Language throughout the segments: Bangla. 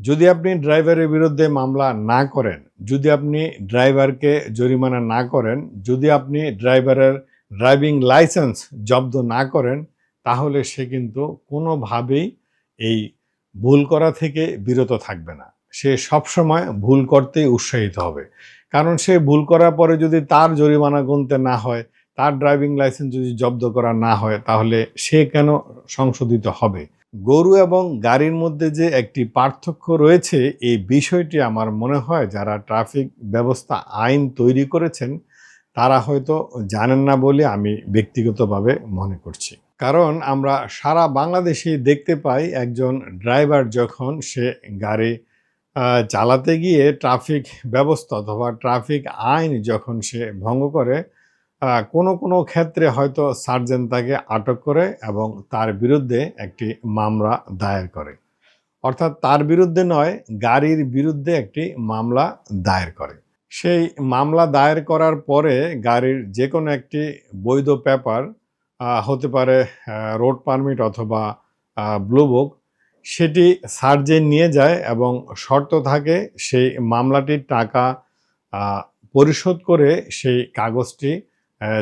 যদি আপনি ড্রাইভারের বিরুদ্ধে মামলা না করেন, যদি আপনি ড্রাইভারকে জরিমানা না করেন, যদি আপনি ড্রাইভারের ড্রাইভিং লাইসেন্স জব্দ না করেন, তাহলে সে কিন্তু কোনোভাবেই এই ভুল করা থেকে বিরত থাকবে না। সে সবসময় ভুল করতেই উৎসাহিত হবে। কারণ সে ভুল করার পরে যদি তার জরিমানা গুনতে না হয়, তার ড্রাইভিং লাইসেন্স যদি জব্দ করা না হয়, তাহলে সে কেন সংশোধিত হবে? গরু এবং গাড়ির মধ্যে যে একটি পার্থক্য রয়েছে, এই বিষয়টি আমার মনে হয় যারা ট্রাফিক ব্যবস্থা আইন তৈরি করেছেন, তারা হয়তো জানেন না বলে আমি ব্যক্তিগতভাবে মনে করছি। কারণ আমরা সারা বাংলাদেশেই দেখতে পাই একজন ড্রাইভার যখন সে গাড়ি চালাতে গিয়ে ট্রাফিক ব্যবস্থা অথবা ট্রাফিক আইন যখন সে ভঙ্গ করে কোনো কোনো ক্ষেত্রে হয়তো সার্জেন তাকে আটক করে এবং তার বিরুদ্ধে একটি মামলা দায়ের করে। অর্থাৎ তার বিরুদ্ধে নয়, গাড়ির বিরুদ্ধে একটি মামলা দায়ের করে। সেই মামলা দায়ের করার পরে গাড়ির যে কোনো একটি বৈধ পেপার হতে পারে রোড পারমিট অথবা ব্লু বুক, সেটি সার্জেন নিয়ে যায় এবং শর্ত থাকে সেই মামলাটির টাকা পরিশোধ করে সেই কাগজটি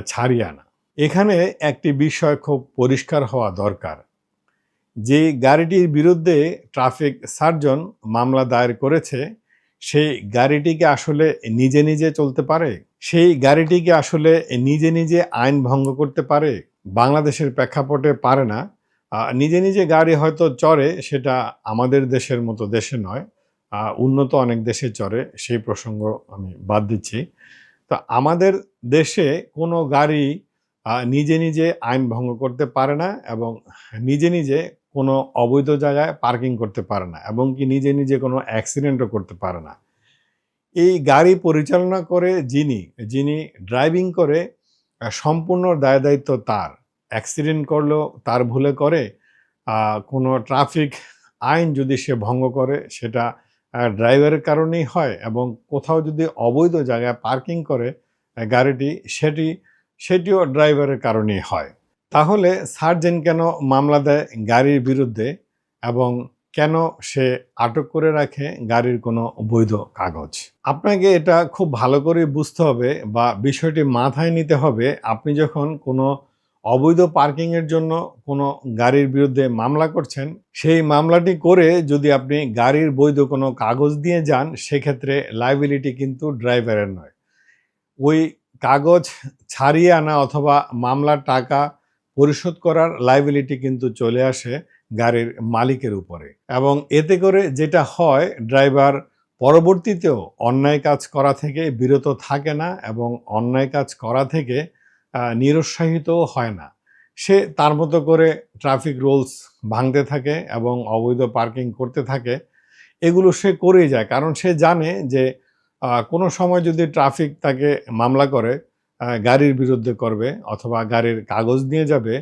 ছাড়িয়ে আনা। এখানে একটি বিষয় খুব পরিষ্কার হওয়া দরকার। যে গাড়িটির বিরুদ্ধে ট্রাফিক সার্জন মামলা দায়ের করেছে, সেই গাড়িটিকে আসলে নিজে নিজে চলতে পারে? সেই গাড়িটিকে আসলে নিজে নিজে আইন ভঙ্গ করতে পারে? বাংলাদেশের প্রেক্ষাপটে পারে না। নিজে নিজে গাড়ি হয়তো চড়ে, সেটা আমাদের দেশের মতো দেশে নয়। উন্নত অনেক দেশে চড়ে, সেই প্রসঙ্গ আমি বাদ দিচ্ছি। তো আমাদের দেশে কোনো গাড়ি নিজে নিজে আইন ভঙ্গ করতে পারে না এবং নিজে নিজে কোনো অবৈধ জায়গায় পার্কিং করতে পারে না এবং কি নিজে নিজে কোনো অ্যাক্সিডেন্টও করতে পারে না। এই গাড়ি পরিচালনা করে যিনি যিনি ড্রাইভিং করে সম্পূর্ণ দায় দায়িত্ব তার। অ্যাক্সিডেন্ট করলেও তার ভুলে করে কোনো ট্রাফিক আইন যদি সে ভঙ্গ করে, সেটা ড্রাইভারের কারণেই হয় এবং কোথাও যদি অবৈধ জায়গায় পার্কিং করে গাড়িটি, সেটি, সেটিও ড্রাইভারের কারণেই হয়। তাহলে সার্জেন কেন মামলা দেয় গাড়ির বিরুদ্ধে এবং কেন সে আটক করে রাখে গাড়ির কোনো বৈধ কাগজ? আপনাকে এটা খুব ভালো করে বুঝতে হবে বা বিষয়টি মাথায় নিতে হবে। আপনি যখন কোনো অবৈধ পার্কিংয়ের জন্য কোনো গাড়ির বিরুদ্ধে মামলা করছেন, সেই মামলাটি করে যদি আপনি গাড়ির বৈধ কোনো কাগজ দিয়ে যান, সেক্ষেত্রে লাইবিলিটি কিন্তু ড্রাইভারের নয়। ওই কাগজ ছাড়িয়ে আনা অথবা মামলার টাকা পরিশোধ করার লাইবিলিটি কিন্তু চলে আসে গাড়ির মালিকের উপরে। এবং এতে করে যেটা হয় ড্রাইভার পরবর্তীতেও অন্যায় কাজ করা থেকে বিরত থাকে না এবং অন্যায় কাজ করা থেকে আহ, নিরুৎসাহিতও হয় না। সে তার মতো করে ট্রাফিক রুলস ভাঙতে থাকে এবং অবৈধ পার্কিং করতে থাকে। এগুলো সে করেই যায়। কারণ সে জানে যে কোনো সময় যদি ট্রাফিক তাকে মামলা করে গাড়ির বিরুদ্ধে করবে অথবা গাড়ির কাগজ নিয়ে যাবে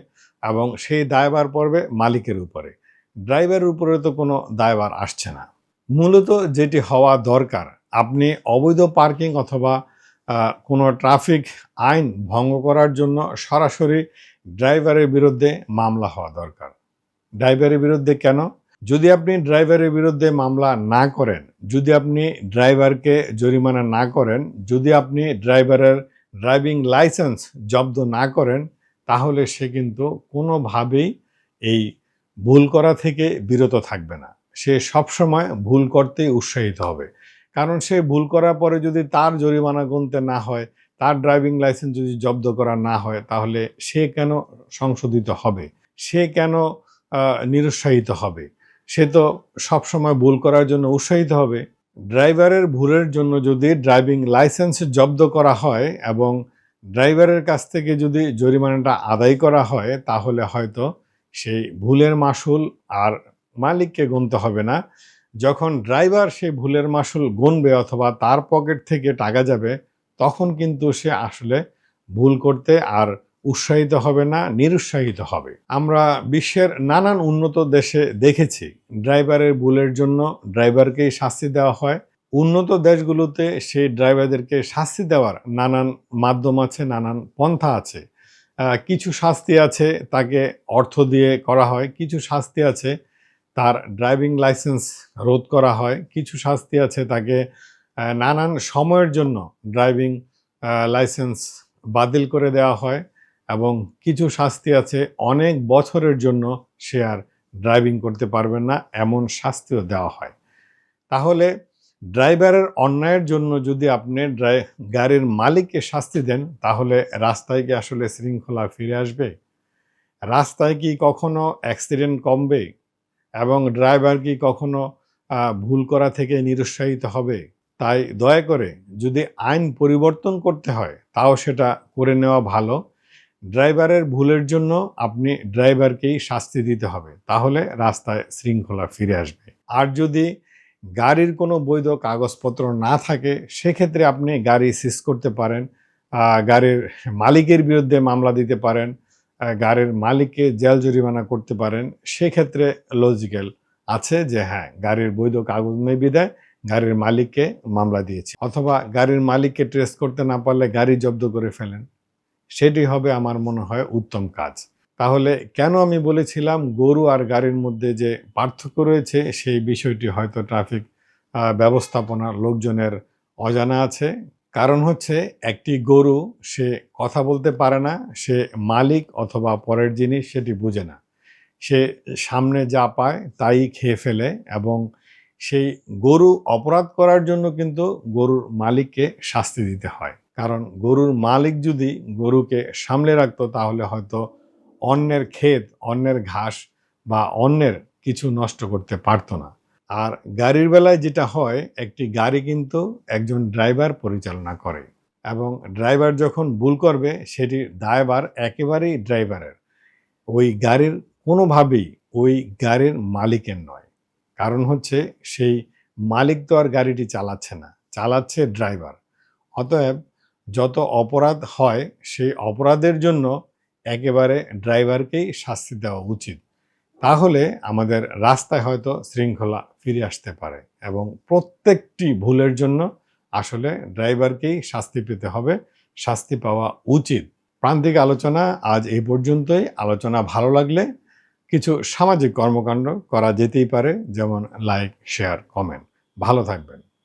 এবং সেই দায়বার পড়বে মালিকের উপরে। ড্রাইভারের উপরে তো কোনো দায়বার আসছে না। মূলত যেটি হওয়া দরকার আপনি অবৈধ পার্কিং অথবা কোনো ট্রাফিক আইন ভঙ্গ করার জন্য সরাসরি ড্রাইভারের বিরুদ্ধে মামলা হওয়া দরকার। ড্রাইভারের বিরুদ্ধে কেন? যদি আপনি ড্রাইভারের বিরুদ্ধে মামলা না করেন, যদি আপনি ড্রাইভারকে জরিমানা না করেন, যদি আপনি ড্রাইভারের ড্রাইভিং লাইসেন্স জব্দ না করেন, তাহলে সে কিন্তু কোনোভাবেই এই ভুল করা থেকে বিরত থাকবে না। সে সবসময় ভুল করতেই উৎসাহিত হবে। কারণ সে ভুল করার পরে যদি তার জরিমানা গুনতে না হয়, তার ড্রাইভিং লাইসেন্স যদি জব্দ করা না হয়, তাহলে সে কেন সংশোধিত হবে? সে কেন নিরুৎসাহিত হবে? সে তো সবসময় ভুল করার জন্য উৎসাহিত হবে। ড্রাইভারের ভুলের জন্য যদি ড্রাইভিং লাইসেন্স জব্দ করা হয় এবং ড্রাইভারের কাছ থেকে যদি জরিমানাটা আদায় করা হয়, তাহলে হয়তো সেই ভুলের মাসুল আর মালিককে গুনতে হবে না। যখন ড্রাইভার সেই ভুলের মাসুল গুনবে অথবা তার পকেট থেকে টাকা যাবে, তখন কিন্তু সে আসলে ভুল করতে আর উৎসাহিত হবে না, নিরুৎসাহিত হবে। আমরা বিশ্বের নানান উন্নত দেশে দেখেছি, ড্রাইভারের ভুলের জন্য ড্রাইভারকেই শাস্তি দেওয়া হয়। উন্নত দেশগুলোতে সেই ড্রাইভারদেরকে শাস্তি দেওয়ার নানান মাধ্যম আছে, নানান পন্থা আছে। কিছু শাস্তি আছে, তাকে অর্থ দিয়ে করা হয়, কিছু শাস্তি আছে তার ড্রাইভিং লাইসেন্স রোধ করা হয়। কিছু শাস্তি আছে তাকে নানান সময়ের জন্য ড্রাইভিং লাইসেন্স বাতিল করে দেওয়া হয় এবং কিছু শাস্তি আছে, অনেক বছরের জন্য সে আর ড্রাইভিং করতে পারবেন না, এমন শাস্তিও দেওয়া হয়। তাহলে ড্রাইভারের অন্যায়ের জন্য যদি আপনি ড্রাই, গাড়ির মালিককে শাস্তি দেন, তাহলে রাস্তায় কি আসলে শৃঙ্খলা ফিরে আসবে? রাস্তায় কি কখনো অ্যাক্সিডেন্ট কমবে? এবং ড্রাইভার কি কখনো ভুল করা থেকে নিরুৎসাহিত হবে? তাই দয়া করে যদি আইন পরিবর্তন করতে হয়, তাও সেটা করে নেওয়া ভালো। ড্রাইভারের ভুলের জন্য আপনি ড্রাইভারকেই শাস্তি দিতে হবে, তাহলে রাস্তায় শৃঙ্খলা ফিরে আসবে। আর যদি গাড়ির কোনো বৈধ কাগজপত্র না থাকে, সেক্ষেত্রে আপনি গাড়ি সিজ করতে পারেন গাড়ির মালিকের বিরুদ্ধে মামলা দিতে পারেন গাড়ির মালিককে জেল জরিমানা করতে পারেন সেক্ষেত্রে লজিক্যাল আছে যে হ্যাঁ গাড়ির বৈধ কাগজ নেই বিদায় গাড়ির মালিককে মামলা দিয়েছে। অথবা গাড়ির মালিককে ট্রেস করতে না পারলে গাড়ি জব্দ করে ফেলেন। সেটি হবে আমার মনে হয় উত্তম কাজ। তাহলে কেন আমি বলেছিলাম গরু আর গাড়ির মধ্যে যে পার্থক্য রয়েছে সেই বিষয়টি হয়তো ট্রাফিক আহ, ব্যবস্থাপনা লোকজনের অজানা আছে। কারণ হচ্ছে একটি গরু সে কথা বলতে পারে না, সে মালিক অথবা পরের জিনিস সেটি বুঝে না। সে সামনে যা পায় তাই খেয়ে ফেলে এবং সেই গরু অপরাধ করার জন্য কিন্তু গরুর মালিককে শাস্তি দিতে হয়। কারণ গরুর মালিক যদি গরুকে সামলে রাখতো তাহলে হয়তো অন্যের ক্ষেত, অন্যের ঘাস বা অন্যের কিছু নষ্ট করতে পারতো না। আর গাড়ির বেলায় যেটা হয়, একটি গাড়ি কিন্তু একজন ড্রাইভার পরিচালনা করে এবং ড্রাইভার যখন ভুল করবে সেটির দায়ভার একেবারেই ড্রাইভারের। ওই গাড়ির কোনোভাবেই ওই গাড়ির মালিকের নয়। কারণ হচ্ছে সেই মালিক তো আর গাড়িটি চালাচ্ছে না, চালাচ্ছে ড্রাইভার। অতএব যত অপরাধ হয়, সেই অপরাধের জন্য একেবারে ড্রাইভারকেই শাস্তি দেওয়া উচিত। তাহলে আমাদের রাস্তায় হয়তো শৃঙ্খলা ফিরে আসতে পারে এবং প্রত্যেকটি ভুলের জন্য আসলে ড্রাইভারকেই শাস্তি পেতে হবে। শাস্তি পাওয়া উচিত। প্রান্তিক আলোচনা আজ এই পর্যন্তই। আলোচনা ভালো লাগলে কিছু সামাজিক কর্মকাণ্ড করা যেতেই পারে, যেমন লাইক শেয়ার কমেন্ট ভালো থাকবেন।